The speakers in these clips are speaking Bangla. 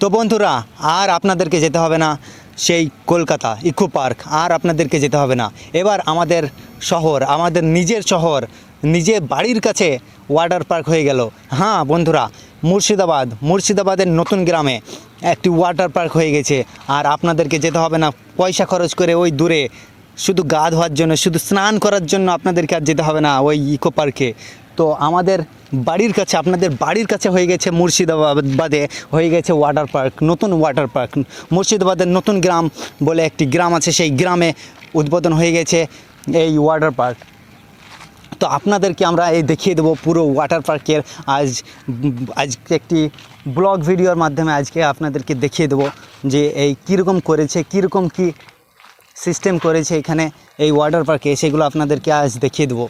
তো বন্ধুরা, আর আপনাদেরকে যেতে হবে না সেই কলকাতা ইকো পার্ক, আর আপনাদেরকে যেতে হবে না। এবার আমাদের শহর, আমাদের নিজের শহর নিজের বাড়ির কাছে ওয়াটার পার্ক হয়ে গেল। হ্যাঁ বন্ধুরা, মুর্শিদাবাদ, মুর্শিদাবাদের নতুন গ্রামে একটি ওয়াটার পার্ক হয়ে গেছে। আর আপনাদেরকে যেতে হবে না পয়সা খরচ করে ওই দূরে, শুধু গা ধোয়ার জন্য, শুধু স্নান করার জন্য আপনাদেরকে আর যেতে হবে না ওই ইকো পার্কে। তো আমাদের বাড়ির কাছে, আপনাদের বাড়ির কাছে হয়ে গেছে মুর্শিদাবাদে, হয়ে গেছে ওয়াটার পার্ক নতুন ওয়াটার পার্ক মুর্শিদাবাদের নতুন গ্রাম বলে একটি গ্রাম আছে, সেই গ্রামে উদ্বোধন হয়ে গেছে এই ওয়াটার পার্ক তো আপনাদেরকে আমরা এই দেখিয়ে দেবো পুরো ওয়াটার পার্কের আজ আজকে একটি ব্লগ ভিডিওর মাধ্যমে আজকে আপনাদেরকে দেখিয়ে দেবো যে এই কীরকম করেছে, কীরকম কি সিস্টেম করেছে এখানে এই ওয়াটার পার্কে সেগুলো আপনাদেরকে আজ দেখিয়ে দেবো।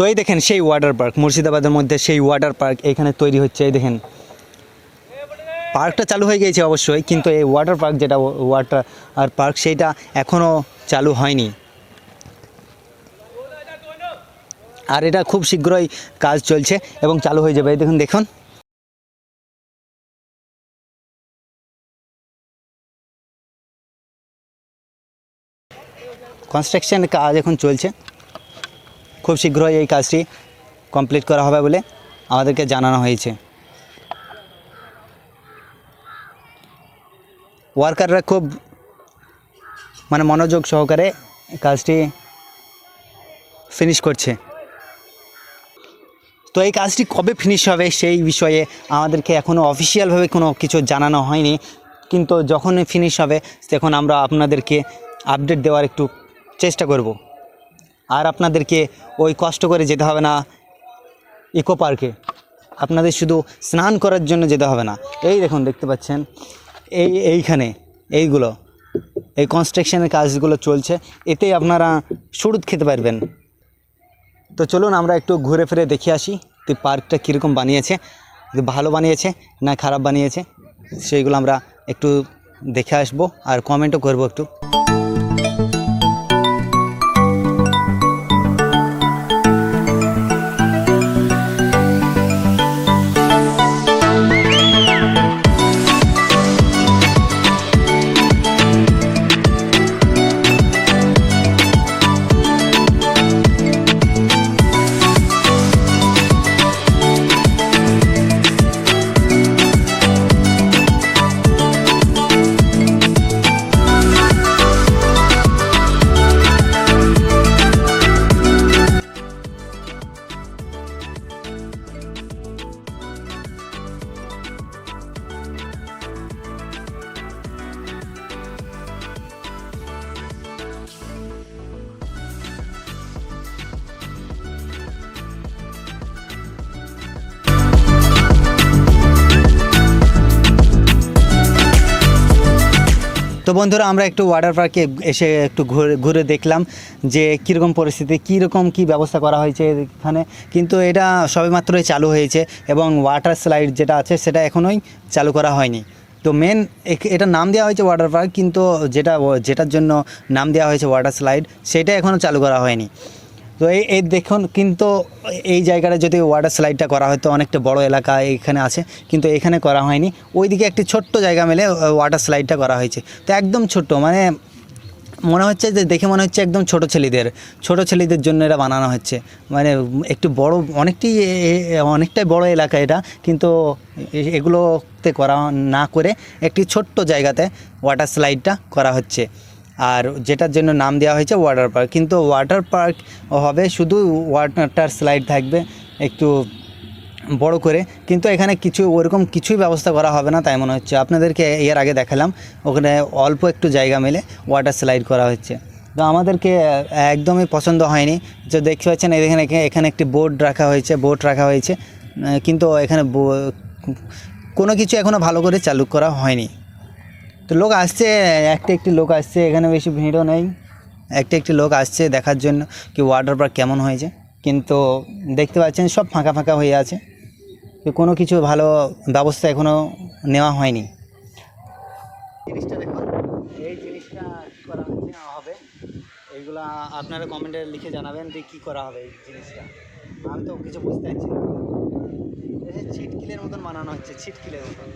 তো এই দেখেন সেই ওয়াটার পার্ক মুর্শিদাবাদের মধ্যে সেই ওয়াটার পার্ক এখানে তৈরি হচ্ছে, এই দেখেন। পার্কটা চালু হয়ে গিয়েছে অবশ্যই, কিন্তু এই ওয়াটার পার্ক যেটা ওয়াটার আর পার্ক সেইটা এখনও চালু হয়নি। আর এটা খুব শীঘ্রই কাজ চলছে এবং চালু হয়ে যাবে দেখুন দেখুন। কনস্ট্রাকশন কাজ এখন চলছে। খুব শীঘ্রই এই কাজটি কমপ্লিট করা হবে বলে আমাদেরকে জানানো হয়েছে। ওয়ার্কাররা খুব মানে মনোযোগ সহকারে কাজটি ফিনিশ করছে। তো এই কাজটি কবে ফিনিশ হবে সেই বিষয়ে আমাদেরকে এখনও অফিসিয়ালভাবে কোনো কিছু জানানো হয়নি। কিন্তু যখনই ফিনিশ হবে, তখন আমরা আপনাদেরকে আপডেট দেওয়ার একটু চেষ্টা করব। আর আপনাদেরকে ওই কষ্ট করে যেতে হবে না ইকো পার্কে। আপনাদের শুধু স্নান করার জন্য যেতে হবে না। এই দেখুন, দেখতে পাচ্ছেন? এই, এইখানে, এইগুলো, এই কনস্ট্রাকশনের কাজগুলো চলছে। এতেই আপনারা সুরুত খেতে পারবেন। তো চলুন, আমরা একটু ঘুরে ফিরে দেখে আসি তো পার্কটা কীরকম বানিয়েছে। ভালো বানিয়েছে না খারাপ বানিয়েছে, সেইগুলো আমরা একটু দেখে আসব আর কমেন্টও করব একটু। তো বন্ধুরা, আমরা একটু ওয়াটার পার্কে এসে একটু ঘুরে ঘুরে দেখলাম যে কীরকম পরিস্থিতি, কীরকম কী ব্যবস্থা করা হয়েছে এখানে। কিন্তু এটা সবেমাত্রই চালু হয়েছে এবং ওয়াটার স্লাইড যেটা আছে সেটা এখনোই চালু করা হয়নি। তো মেন এটা নাম দেওয়া হয়েছে ওয়াটার পার্ক কিন্তু যেটা যেটার জন্য নাম দেওয়া হয়েছে ওয়াটার স্লাইড সেটা এখনও চালু করা হয়নি। তো এই দেখুন, কিন্তু এই জায়গাটা যদি ওয়াটার স্লাইডটা করা হয়তো অনেকটা বড় এলাকা এখানে আছে, কিন্তু এখানে করা হয়নি। ওইদিকে একটি ছোট্ট জায়গা মেলে ওয়াটার স্লাইডটা করা হয়েছে। তো একদম ছোট্ট মানে মনে হচ্ছে যে, দেখে মনে হচ্ছে একদম ছোট ছেলেদের ছোট ছেলেদের জন্য এটা বানানো হচ্ছে। মানে একটু বড় অনেকটি অনেকটাই বড় এলাকা এটা, কিন্তু এগুলোতে করা না করে একটি ছোট্ট জায়গাতে ওয়াটার স্লাইডটা করা হচ্ছে। আর যেটার জন্য নাম দেওয়া হয়েছে ওয়াটার পার্ক কিন্তু ওয়াটার পার্ক হবে শুধু ওয়াটার স্লাইড থাকবে একটু বড় করে। কিন্তু এখানে কিছু ওরকম কিছুই ব্যবস্থা করা হবে না, তাই মনে হচ্ছে। আপনাদেরকে এর আগে দেখালাম, ওখানে অল্প একটু জায়গা মেলে ওয়াটার স্লাইড করা হচ্ছে। তো আমাদেরকে একদমই পছন্দ হয়নি। যে দেখতে পাচ্ছেন, এখানে এখানে একটি বোর্ড রাখা হয়েছে বোট রাখা হয়েছে। কিন্তু এখানে কোনো কিছু এখনও ভালো করে চালু করা হয়নি। তো লোক আসছে, একটা একটি লোক আসছে, এখানে বেশি ভিড়ও নেই। একটা একটি লোক আসছে দেখার জন্য কি ওয়াটার পার্ক কেমন হয়েছে। কিন্তু দেখতে পাচ্ছেন সব ফাঁকা ফাঁকা হয়ে আছে। কোনো কিছু ভালো ব্যবস্থা এখনও নেওয়া হয়নি। জিনিসটা দেখুন, এই জিনিসটা করা হচ্ছে হবে। এই এইগুলো আপনারা কমেন্টে লিখে জানাবেন যে কী করা হবে এই জিনিসটা। আমি তো কিছু বুঝতে পারছি না। ছিটকিলের মতন বানানো হচ্ছে, ছিটকিলের মতন।